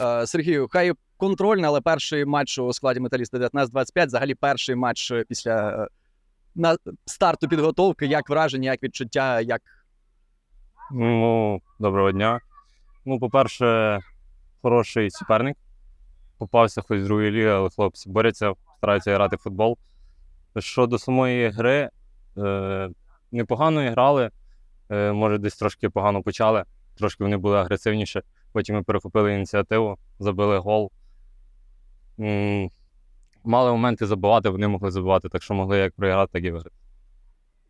Е, Сергію, хай контрольний, але перший матч у складі металіста 19-25, взагалі перший матч е, після е, на старту підготовки. Як враження, як відчуття, як Ну, доброго дня. Ну, по-перше, хороший суперник. Попався хоч з другої ліги, але хлопці борються, стараються грати в футбол. Щодо самої гри, е, непогано грали. Е, може, десь трошки погано почали, трошки вони були агресивніші. Потім ми перехопили ініціативу, забили гол. Мали моменти забивати, вони могли забивати, так що могли як програти, так і виграти.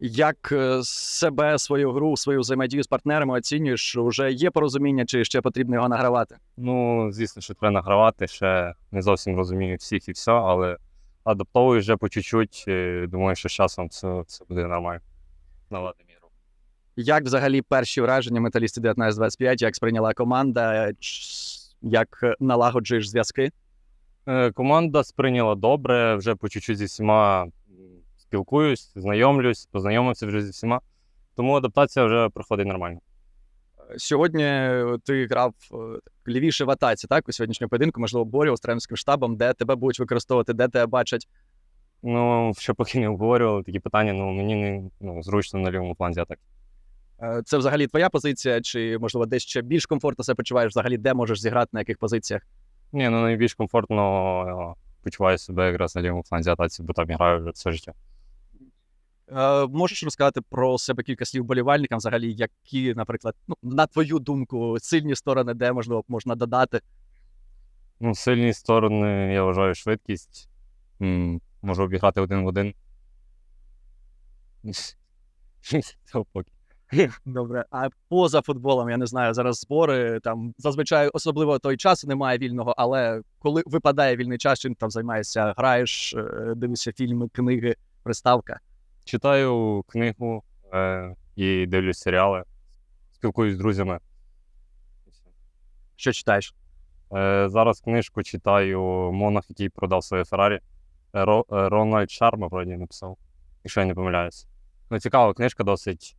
як е, себе, свою гру, свою взаємодію з партнерами оцінюєш? Уже є порозуміння, чи ще потрібно його награвати? Ну, звісно, що треба награвати, ще не зовсім розумію всіх і все, але адаптовую вже по чуть-чуть. Думаю, що з часом все, все буде нормально. Наладимо ігру. Як взагалі перші враження металісти 19-25, як сприйняла команда, як налагоджуєш зв'язки? Е, Команда сприйняла добре, вже по чуть-чуть зі всіма спілкуюсь, знайомлюсь, познайомився вже зі всіма. Тому адаптація вже проходить нормально. Сьогодні е, ти грав е, лівіше в атаці, так? У сьогоднішньому поєдинку, можливо, борю з тренерським штабом, де тебе будуть використовувати, де тебе бачать. Ну, ще поки не обговорювали такі питання, ну мені не ну, зручно на лівому фланзі атаки. Е, Це взагалі твоя позиція, чи можливо десь ще більш комфортно себе почуваєш? Взагалі, де можеш зіграти, на яких позиціях? Ні, ну найбільш комфортно е, почуваю себе якраз на лівому фланзі атаці, бо там граю вже все життя. Е, Можеш розказати про себе кілька слів болівальникам, взагалі, які, наприклад, ну, на твою думку, сильні сторони, де можливо можна додати. Ну, сильні сторони, я вважаю, швидкість. М, Можу обіграти один в один. Добре, а поза футболом, я не знаю, зараз збори там зазвичай особливо той час немає вільного, але коли випадає вільний час, чим там займаєшся, граєш, е, дивишся фільми, книги, приставка. Читаю книгу е, і дивлюсь серіали, спілкуюсь з друзями. Що читаєш? Е, зараз книжку читаю Монах, який продав своє Феррарі. Ро, е, Рональд Шарма, вроді, написав, якщо я не помиляюсь. Ну, цікава книжка досить.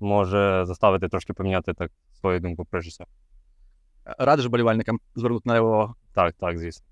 Може заставити трошки поміняти так свою думку про життя. Радиш болівальникам звернути на увагу. Так, так, звісно.